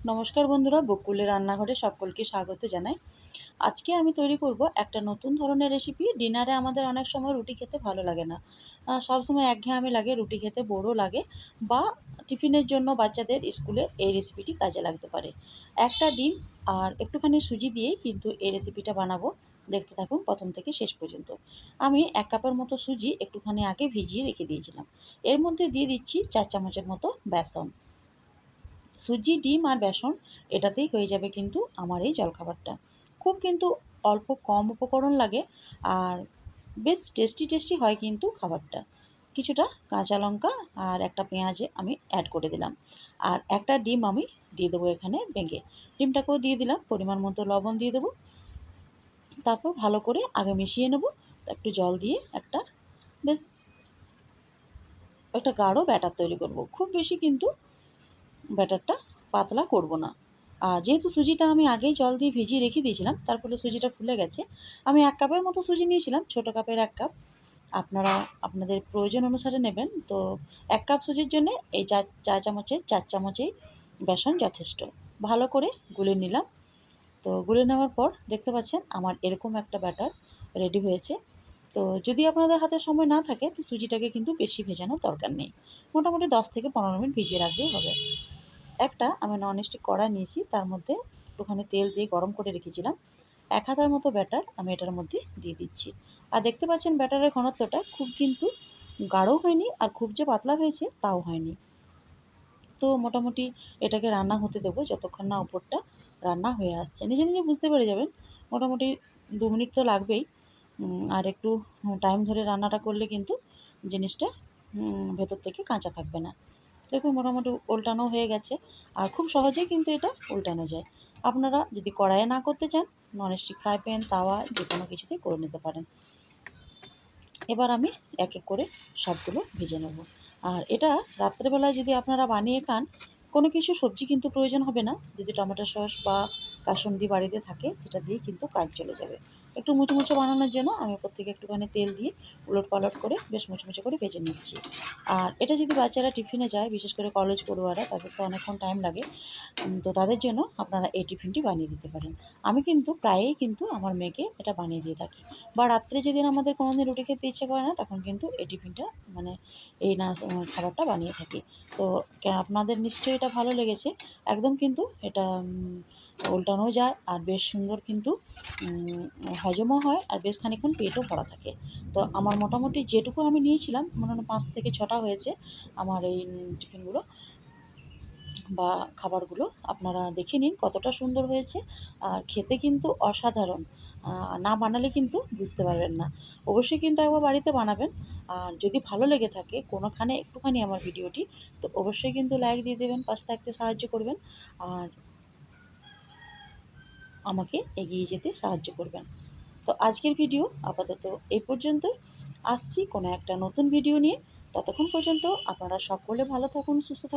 নমস্কার বন্ধুরা, বকুলের রান্নাঘরে সকলকে স্বাগত জানাই। আজকে আমি তৈরি করব একটা নতুন ধরনের রেসিপি ডিনারে আমাদের অনেক সময় রুটি খেতে ভালো লাগে না। সব সময় একঘেয়েমি লাগে, রুটি খেতে বড়ো লাগে বা টিফিনের জন্য বাচ্চাদের স্কুলে এই রেসিপিটি কাজে লাগতে পারে। একটা ডিম আর একটুখানি সুজি দিয়েই কিন্তু এই রেসিপিটা বানাবো। দেখতে থাকুন প্রথম থেকে শেষ পর্যন্ত। আমি এক কাপের মতো সুজি একটুখানি আগে ভিজিয়ে রেখে দিয়েছিলাম। এর মধ্যে দিয়ে দিচ্ছি চার চামচের মতো বেসন। সুজি, ডিম আর বেসন, এটাতেই হয়ে যাবে কিন্তু আমার এই জলখাবারটা। খুব কিন্তু অল্প কম উপকরণ লাগে আর বেশ টেস্টি টেস্টি হয় কিন্তু খাবারটা। কিছুটা কাঁচা লঙ্কা আর একটা পেঁয়াজে আমি অ্যাড করে দিলাম। আর একটা ডিম আমি দিয়ে দেবো এখানে ভেঙে। ডিমটাকেও দিয়ে দিলাম, পরিমাণ মতো লবণ দিয়ে দেবো। তারপর ভালো করে আগে মিশিয়ে নেব, একটু জল দিয়ে একটা বেশ, একটা গাঢ় ব্যাটার তৈরি করব। খুব বেশি কিন্তু ব্যাটারটা পাতলা করব না। আর যেহেতু সুজিটা আমি আগেই জল দিয়ে ভিজিয়ে রেখে দিয়েছিলাম, তার ফলে সুজিটা ফুলে গেছে। আমি এক কাপের মতো সুজি নিয়েছিলাম, ছোটো কাপের এক কাপ। আপনারা, আপনাদের প্রয়োজন অনুসারে নেবেন। তো এক কাপ সুজির জন্য এই চা চা চামচের চার চামচেই বেসন যথেষ্ট। ভালো করে গুলে নিলাম। তো গুলে নেওয়ার পর দেখতে পাচ্ছেন আমার এরকম একটা ব্যাটার রেডি হয়েছে। তো যদি আপনাদের হাতে সময় না থাকে, তো সুজিটাকে কিন্তু বেশি ভেজানোর দরকার নেই। মোটামুটি দশ থেকে পনেরো মিনিট ভিজিয়ে রাখলেই হবে। একটা আমি ননস্টিক কড়াই নিয়েছি, তার মধ্যে একটুখানি তেল দিয়ে গরম করে রেখেছিলাম। এক হাতার মতো ব্যাটার আমি এটার মধ্যে দিয়ে দিচ্ছি। আর দেখতে পাচ্ছেন ব্যাটারের ঘনত্বটা খুব কিন্তু গাঢ়ও হয়নি আর খুব যে পাতলা হয়েছে তাও হয়নি। তো মোটামুটি এটাকে রান্না হতে দেবো যতক্ষণ না উপরটা রান্না হয়ে আসছে। নিজে নিজে বুঝতে পেরে যাবেন, মোটামুটি দু মিনিট তো লাগবেই। আর একটু টাইম ধরে রান্নাটা করলে কিন্তু জিনিসটা ভেতর থেকে কাঁচা থাকবে না। দেখুন, মোটামুটি উল্টানো হয়ে গেছে। আর খুব সহজেই কিন্তু এটা উল্টানো যায়। আপনারা যদি কড়াইয়ে না করতে চান ননস্টিক ফ্রাই প্যান তাওয়া, যে কোনো কিছুতেই করে নিতে পারেন। এবার আমি এক এক করে সবগুলো ভেজে নেব। আর এটা রাত্রেবেলায় যদি আপনারা বানিয়ে খান, কোনো কিছু সবজি কিন্তু প্রয়োজন হবে না। যদি টমেটো সস বা কাসন্দি বাড়িতে থাকে, সেটা দিয়ে কিন্তু কাজ চলে যাবে। একটু মুচমুচে বানানোর জন্য আমি ওপর থেকে একটুখানি তেল দিয়ে উলট পালট করে বেশ মুচমুচে করে ভেজে নিচ্ছি। আর এটা যদি বাচ্চারা টিফিনে যায়, বিশেষ করে কলেজ পড়ুয়ারা, তাদের তো অনেকক্ষণ টাইম লাগে তো তাদের জন্য আপনারা এই টিফিনটি বানিয়ে দিতে পারেন। আমি কিন্তু প্রায়ই কিন্তু আমার মেয়েকে এটা বানিয়ে দিয়ে থাকি। বা রাত্রে যেদিন আমাদের কোনো দিন রুটি খেতে ইচ্ছে করে না, তখন কিন্তু এই টিফিনটা মানে এই না খাবারটা বানিয়ে থাকি। তো আপনাদের নিশ্চয়ই এটা ভালো লেগেছে। একদম কিন্তু এটা উল্টানো যায় আর বেশ সুন্দর কিন্তু হজমও হয় আর বেশ খানিক্ষণ পেটও ভরা থাকে। তো আমার মোটামুটি যেটুকু আমি নিয়েছিলাম, মনে হয় পাঁচ থেকে ছটা হয়েছে আমার এই টিফিনগুলো বা খাবারগুলো। আপনারা দেখে নিন কতটা সুন্দর হয়েছে আর খেতে কিন্তু অসাধারণ। না বানালে কিন্তু বুঝতে পারবেন না। অবশ্যই কিন্তু একবার বাড়িতে বানাবেন। আর যদি ভালো লেগে থাকে কোনোখানে একটুখানি আমার ভিডিওটি, তো অবশ্যই কিন্তু লাইক দিয়ে দেবেন, পাশে থাকতে সাহায্য করবেন। আর আমাকে এগিয়ে যেতে সাহায্য করবেন। তো আজকের ভিডিও আপাতত এই পর্যন্ত আসছি কোনো একটা নতুন ভিডিও নিয়ে। ততক্ষণ পর্যন্ত আপনারা সকলে ভালো থাকুন, সুস্থ থাকুন।